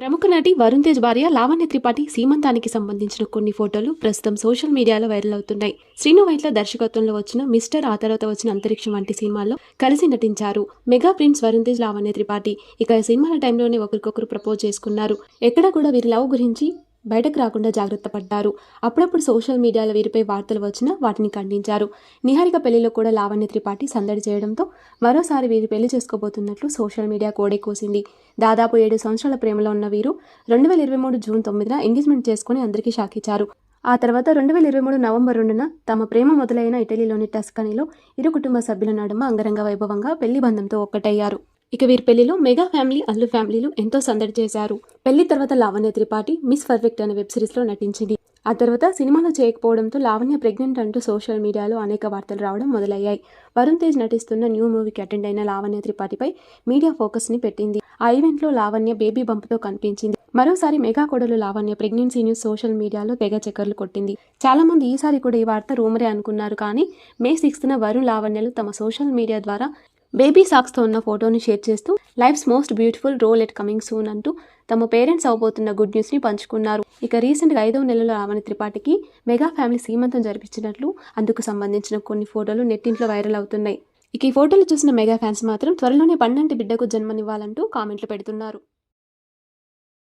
ప్రముఖ నటి వరుణ్ తేజ్ భార్య లావణ్య త్రిపాఠి సీమంతానికి సంబంధించిన కొన్ని ఫోటోలు ప్రస్తుతం సోషల్ మీడియాలో వైరల్ అవుతున్నాయి. శ్రీను వైట్ల దర్శకత్వంలో వచ్చిన మిస్టర్ ఆ తర్వాత వచ్చిన అంతరిక్షం వంటి సినిమాల్లో కలిసి నటించారు. మెగా ప్రిన్స్ వరుణ్ తేజ్ లావణ్య త్రిపాఠి ఇక సినిమాల టైంలోనే ఒకరికొకరు ప్రపోజ్ చేసుకున్నారు. ఎక్కడ కూడా వీరి లవ్ గురించి బయటకు రాకుండా జాగ్రత్త పడ్డారు. అప్పుడప్పుడు సోషల్ మీడియాలో వీరిపై వార్తలు వచ్చినా వాటిని ఖండించారు. నిహారిక పెళ్ళిలో కూడా లావణ్య త్రిపాఠి సందడి చేయడంతో మరోసారి వీరి పెళ్ళి చేసుకోబోతున్నట్లు సోషల్ మీడియా కోడే కోసింది. దాదాపు ఏడు సంవత్సరాల ప్రేమలో ఉన్న వీరు రెండు వేల ఇరవై మూడు జూన్ తొమ్మిదిన ఎంగేజ్మెంట్ చేసుకుని అందరికీ షాక్ ఇచ్చారు. ఆ తర్వాత రెండు వేల ఇరవై మూడు నవంబర్ రెండున తమ ప్రేమ మొదలైన ఇటలీలోని టస్కనీలో ఇరు కుటుంబ సభ్యుల నడుమ అంగరంగ వైభవంగా పెళ్ళి బంధంతో ఒక్కటయ్యారు. ఇక వీరి పెళ్ళిలో మెగా ఫ్యామిలీ అల్లు ఫ్యామిలీలు ఎంతో సందడి చేశారు. పెళ్ళి తర్వాత లావణ్య త్రిపాఠి మిస్ పర్ఫెక్ట్ అనే వెబ్ సిరీస్లో నటించింది. ఆ తర్వాత సినిమాలు చేయకపోవడంతో లావణ్య ప్రెగ్నెంట్ అంటూ సోషల్ మీడియాలో అనేక వార్తలు రావడం మొదలయ్యాయి. వరుణ్ తేజ్ నటిస్తున్న న్యూ మూవీకి అటెండ్ అయిన లావణ్య త్రిపాఠిపై మీడియా ఫోకస్ని పెట్టింది. ఆ ఈవెంట్లో లావణ్య బేబీ బంప్తో కనిపించింది. మరోసారి మెగా కొడలు లావణ్య ప్రెగ్నెన్సీ న్యూస్ సోషల్ మీడియాలో తెగ చక్కర్లు కొట్టింది. చాలా మంది ఈసారి కూడా ఈ వార్త రూమరే అనుకున్నారు కానీ మే సిక్స్త్న వరుణ్ లావణ్యలు తమ సోషల్ మీడియా ద్వారా బేబీ సాక్స్తో ఉన్న ఫోటోని షేర్ చేస్తూ life's most beautiful role at coming soon అంటూ తమ పేరెంట్స్ అవబోతున్న గుడ్ న్యూస్ని పంచుకున్నారు. ఇక రీసెంట్గా ఐదవ నెలలో రావణి త్రిపాఠికి మెగా ఫ్యామిలీ సీమంతం జరిపించినట్లు అందుకు సంబంధించిన కొన్ని ఫోటోలు నెట్టింట్లో వైరల్ అవుతున్నాయి. ఇక ఈ ఫోటోలు చూసిన మెగా ఫ్యాన్స్ మాత్రం త్వరలోనే పన్నంటి బిడ్డకు జన్మనివ్వాలంటూ కామెంట్లు పెడుతున్నారు.